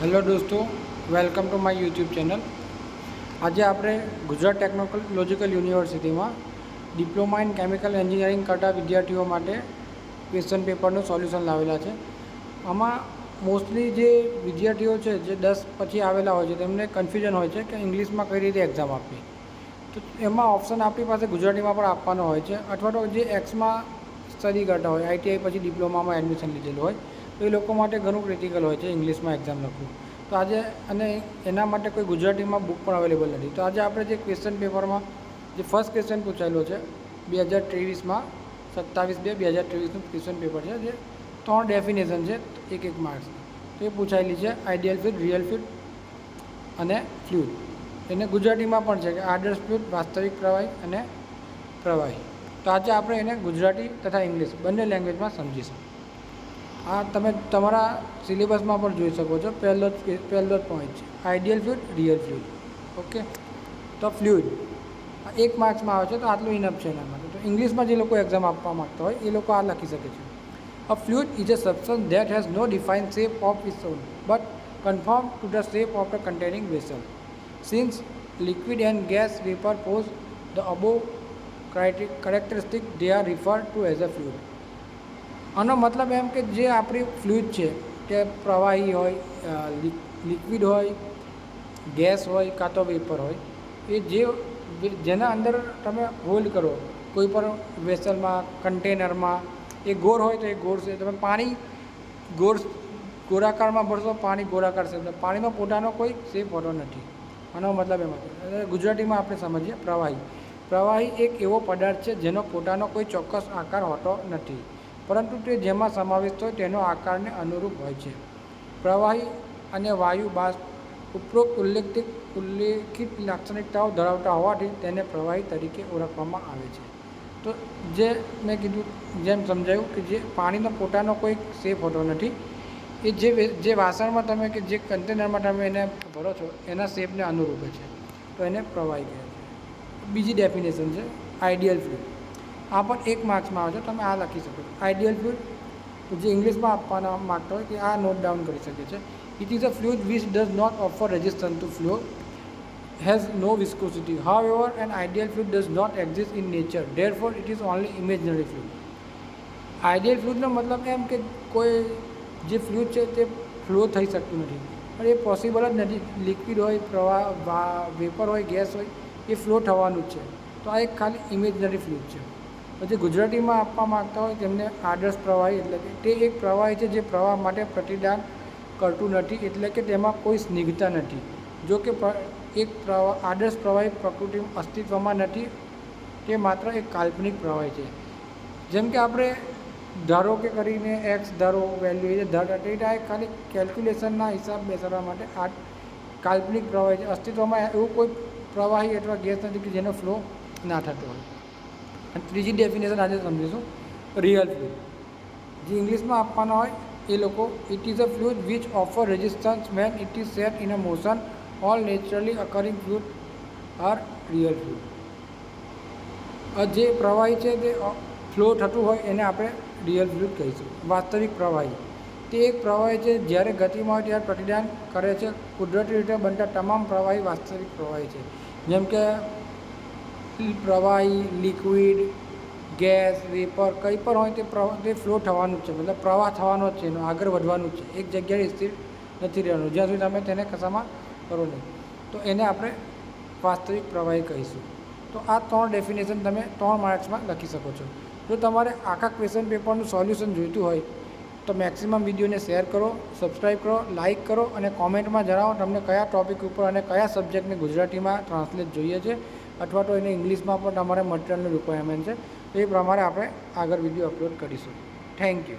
Hello દોસ્તો, welcome to my YouTube channel. આજે આપણે ગુજરાત ટેકનોલોજીકલ યુનિવર્સિટીમાં ડિપ્લોમા ઇન કેમિકલ એન્જિનિયરિંગ કરતા વિદ્યાર્થીઓ માટે ક્વેશ્ચન પેપરનું સોલ્યુશન લાવેલા છે. આમાં મોસ્ટલી જે વિદ્યાર્થીઓ છે, જે દસ પછી આવેલા હોય છે, તેમને કન્ફ્યુઝન હોય છે કે ઇંગ્લિશમાં કઈ રીતે એક્ઝામ આપવી. તો એમાં ઓપ્શન આપણી પાસે ગુજરાતીમાં પણ આપવાનો હોય છે, અથવા તો જે એક્સમાં સ્ટડી કરતા હોય આઈટીઆઈ પછી ડિપ્લોમામાં એડમિશન લીધેલું હોય. તો એ લોકો માટે ઘણું ક્રિટિકલ હોય છે ઇંગ્લિશમાં એક્ઝામ લખવું. તો આજે અને એના માટે કોઈ ગુજરાતીમાં બુક પણ અવેલેબલ નથી. તો આજે આપણે જે ક્વેશ્ચન પેપરમાં જે ફર્સ્ટ ક્વેશ્ચન પૂછાયેલો છે, બે હજાર ત્રેવીસમાં સત્તાવીસ બે બે હજાર ત્રેવીસનું ક્વેશ્ચન પેપર છે, જે ત્રણ ડેફિનેશન છે, એક એક માર્ક્સ તો એ પૂછાયેલી છે આઈડિયલ ફિટ રિયલ ફિટ અને ફ્લ્યુડ એને ગુજરાતીમાં પણ છે કે આદર્શ ફ્લ્યુડ વાસ્તવિક પ્રવાહી અને પ્રવાહી. તો આજે આપણે એને ગુજરાતી તથા ઇંગ્લિશ બંને લેંગ્વેજમાં સમજીશું. આ તમે તમારા સિલેબસમાં પણ જોઈ શકો છો. પહેલો જ પહેલો જ પોઈન્ટ છે. Ideal fluid real fluid okay તો ફ્લુઇડ એક માર્ક્સમાં આવે છે, તો આટલું ઇનફ છે એના માટે. તો ઇંગ્લિશમાં જે લોકો એક્ઝામ આપવા માગતા હોય, એ લોકો આ લખી શકે છે. A fluid is a substance that has no define shape of its own but conform to the shape of the containing vessel since liquid and gas vapor pose the above characteristic, they are referred to as a fluid. આનો મતલબ એમ કે જે આપણી fluid છે, કે પ્રવાહી હોય લિક્વિડ હોય ગેસ હોય, કાં તો વેપર હોય, એ જે જેના અંદર તમે હોલ્ડ કરો, કોઈ પણ વેસલમાં કન્ટેનરમાં એ ગોળ હોય તો એ ગોળ છે. તમે પાણી ગોળ, ગોળાકારમાં ભરશો, પાણી ગોળાકાર છે. પાણીનો પોતાનો કોઈ સેફ હોતો નથી. આનો મતલબ એમ ગુજરાતીમાં આપણે સમજીએ પ્રવાહી. પ્રવાહી એક એવો પદાર્થ છે જેનો પોતાનો કોઈ ચોક્કસ આકાર હોતો નથી. પરંતુ તે જેમાં સમાવેશ હોય તેનો આકારને અનુરૂપ હોય છે. પ્રવાહી અને વાયુ બાષ્પ ઉપરોક્ત ઉલ્લેખિત ઉલ્લેખિત લાક્ષણિકતાઓ ધરાવતા હોવાથી તેને પ્રવાહી તરીકે ઓળખવામાં આવે છે. તો જે મેં કીધું, જેમ સમજાયું કે જે પાણીનો પોતાનો કોઈ શેપ હોતો નથી, એ જે જે વાસણમાં તમે કે જે કન્ટેનરમાં તમે એને ભરો છો, એના શેપને અનુરૂપ છે. તો એને પ્રવાહી કહે છે. બીજી ડેફિનેશન છે આઈડિયલ ફ્લુઇડ આ પણ એક માર્ક્સમાં આવે છે. તમે આ લખી શકો છો. આઈડિયલ ફ્લુઇડ જે ઇંગ્લિશમાં આપવાના માગતા હોય કે આ નોટ ડાઉન કરી શકે છે. It is a fluid which does not offer resistance to flow has no viscosity. However, an ideal fluid does not exist in nature. Therefore, it is only imaginary fluid. Ideal ફ્લુઇડનો મતલબ એમ કે કોઈ જે fluid છે તે flow થઈ શકતું નથી. પણ એ પોસિબલ જ નથી. લિક્વિડ હોય પ્રવાહ વેપર હોય ગેસ હોય એ ફ્લો થવાનું જ છે. તો આ એક ખાલી ઇમેજનરી ફ્લુઇડ છે. પછી ગુજરાતીમાં આપવા માગતા હોય તેમને આદર્શ પ્રવાહી એટલે કે તે એક પ્રવાહી છે જે પ્રવાહ માટે પ્રતિદાન કરતું નથી એટલે કે તેમાં કોઈ સ્નિગ્ધતા નથી. જો કે એક પ્રવાહ આદર્શ પ્રવાહી પ્રકૃતિ અસ્તિત્વમાં નથી, તે માત્ર એક કાલ્પનિક પ્રવાહી છે. જેમ કે આપણે ધારો કે કરીને એક્સ ધારો વેલ્યુ એ ધારો આ ખાલી કેલ્ક્યુલેશનના હિસાબ બેસાડવા માટે આ કાલ્પનિક પ્રવાહી છે. અસ્તિત્વમાં એવું કોઈ પ્રવાહી અથવા ગેસ નથી કે જેનો ફ્લો ના થતો હોય. અને ત્રીજી ડેફિનેશન આજે સમજીશું. રિયલ ફ્લુઇડ જે ઇંગ્લિશમાં આપવાના હોય, એ લોકો it is a fluid which offer resistance when it is set in a motion all naturally occurring fluid are real fluid જે પ્રવાહી છે તે ફ્લો થતું હોય એને આપણે રિયલ ફ્લુઇડ કહીશું. વાસ્તવિક પ્રવાહી. તે એક પ્રવાહી છે, જ્યારે ગતિમાં હોય ત્યારે પ્રતિદાન કરે છે. કુદરતી રીતે બનતા તમામ પ્રવાહી વાસ્તવિક પ્રવાહી છે. જેમ કે પ્રવાહી લિક્વિડ ગેસ વેપર કંઈ પણ હોય તે પ્રવાહ, તે ફ્લો થવાનું છે. મતલબ પ્રવાહ થવાનો છે, એનો આગળ વધવાનું છે. એક જગ્યાએ સ્થિર નથી રહેવાનું. જ્યાં સુધી તમે તેને કશામાં કરો નહીં. તો એને આપણે વાસ્તવિક પ્રવાહી કહીશું. તો આ ત્રણ ડેફિનેશન તમે ત્રણ માર્ક્સમાં લખી શકો છો. જો તમારે આખા ક્વેશ્ચન પેપરનું સોલ્યુશન જોઈતું હોય, તો મેક્સિમમ વિડીયોને શેર કરો સબસ્ક્રાઈબ કરો લાઇક કરો અને કોમેન્ટમાં જણાવો તમને કયા ટોપિક ઉપર અને કયા સબ્જેક્ટને ગુજરાતીમાં ટ્રાન્સલેટ જોઈએ છે. અથવા તો એને ઇંગ્લિશમાં પણ તમારે મટીરિયલનું રિક્વાયરમેન્ટ છે. એ પ્રમાણે આપણે આગળ વીડિયો અપલોડ કરીશું. Thank you